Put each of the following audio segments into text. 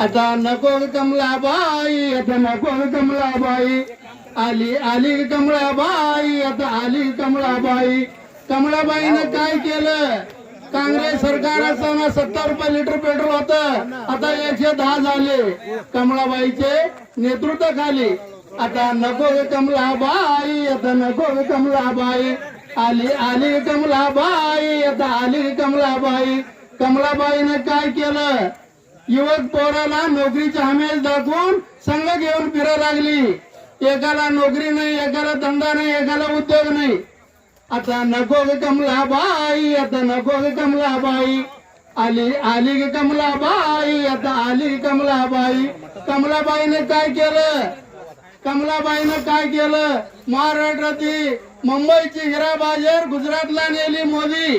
आता नको कमलाबाई आता नको कमलाबाई. आली आली कमळाबाई कमलाबाई आता आली कमलाबाई. कमलाबाईनं काय केलं? काँग्रेस सरकार असताना सत्तर रुपये लिटर पेट्रोल होतं. आता एकशे दहा झाले. कमलाबाईचे नेतृत्व खाली. आता नको कमलाबाई आता नको कमलाबाई. आली आली कमलाबाई आता आली कमलाबाई. कमलाबाईनं काय केलं? युवक पोराला नोकरीची हमेल दाखवून संघ घेऊन फिरा लागली. एकाला नोकरी नाही एकाला धंदा नाही एकाला उद्योग नाही. आता नको ग कमलाबाई आता नको ग कमलाबाई आली आली ग कमलाबाई आता आली कमला बाई. कमलाबाईने काय केलं? कमलाबाईनं काय केलं? महाराष्ट्रातील मुंबईची हिरा बाजार गुजरातला नेली मोदी.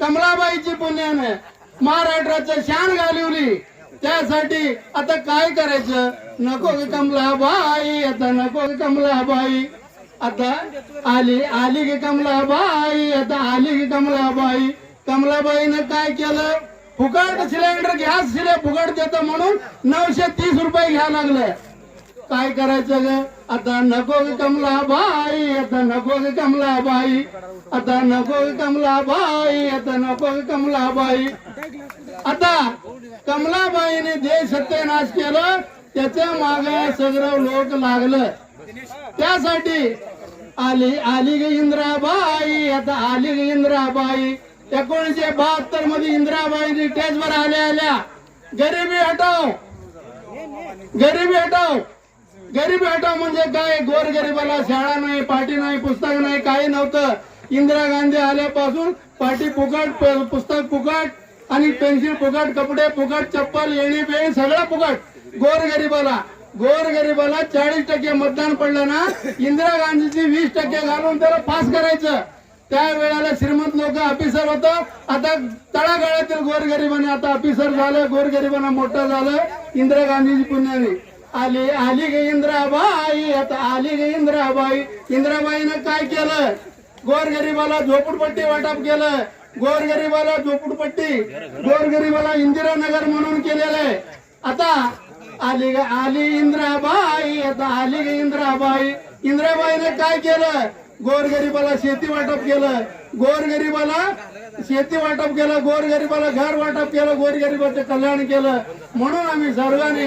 कमलाबाईची पुण्याने महाराष्ट्राचं शान घालवली. त्यासाठी आता काय करायचं? नको कमला बाई आता नको कमला बाई आता आली आली की कमला बाई आता आली विकमला बाई कमलाबाईनं काय केलं? फुकट सिलेंडर गॅस सिले फुकट देतं म्हणून नऊशे तीस रुपये घ्या लागलं. काय करायचं ग? आता नको कमला कमलाबाई आता नको कमला कमलाबाई. आता नको कमला कमलाबाई आता नको कमला कमलाबाई. आता कमलाबाईने जे सत्यनाश केलं त्याच्यामागे सगळं लोक लागलं. त्यासाठी आली आली ग इंद्राबाई आता आली ग इंद्राबाई. एकोणीशे बहात्तरमध्ये इंदिराबाई स्टेजवर आल्या आल्या. गरिबी हटाव. गरिबी हटाव. गरीब हटाव म्हणजे काय? गोरगरीबाला शाळा नाही पाठी नाही पुस्तक नाही काही नव्हतं. इंदिरा गांधी आल्यापासून पाठी फुकट पुस्तक फुकट आणि पेन्सिल फुकट कपडे फुकट चप्पल येणी बेणी सगळं फुकट. गोर गोरगरीबाला गोर चाळीस टक्के मतदान पडलं ना इंदिरा गांधीची वीस टक्के घालून त्याला पास करायचं. त्या वेळेला श्रीमंत लोक ऑफिसर होत. आता तळागाळातील गोरगरिबाने आता ऑफिसर झालं गोरगरिबांना मोठं झालं इंदिरा गांधीची पुण्याने. आली आली ग इंदिराबाई आता आली ग इंदिराबाई. इंदिराबाईनं काय केलं? गोरगरीबाला झोपडपट्टी वाटप केलं. गोरगरीबाला झोपडपट्टी गोरगरीबाला इंदिरानगर म्हणून केलेलं आहे. आता आली ग आली इंदिराबाई आता आली ग इंदिराबाई. इंदिराबाईने काय केलं? गोरगरीबाला शेती वाटप केलं. गोरगरीबाला शेती वाटप केलं गोरगरीबाला घर वाटप केलं गोरगरीबाचं कल्याण केलं. म्हणून आम्ही सर्वांनी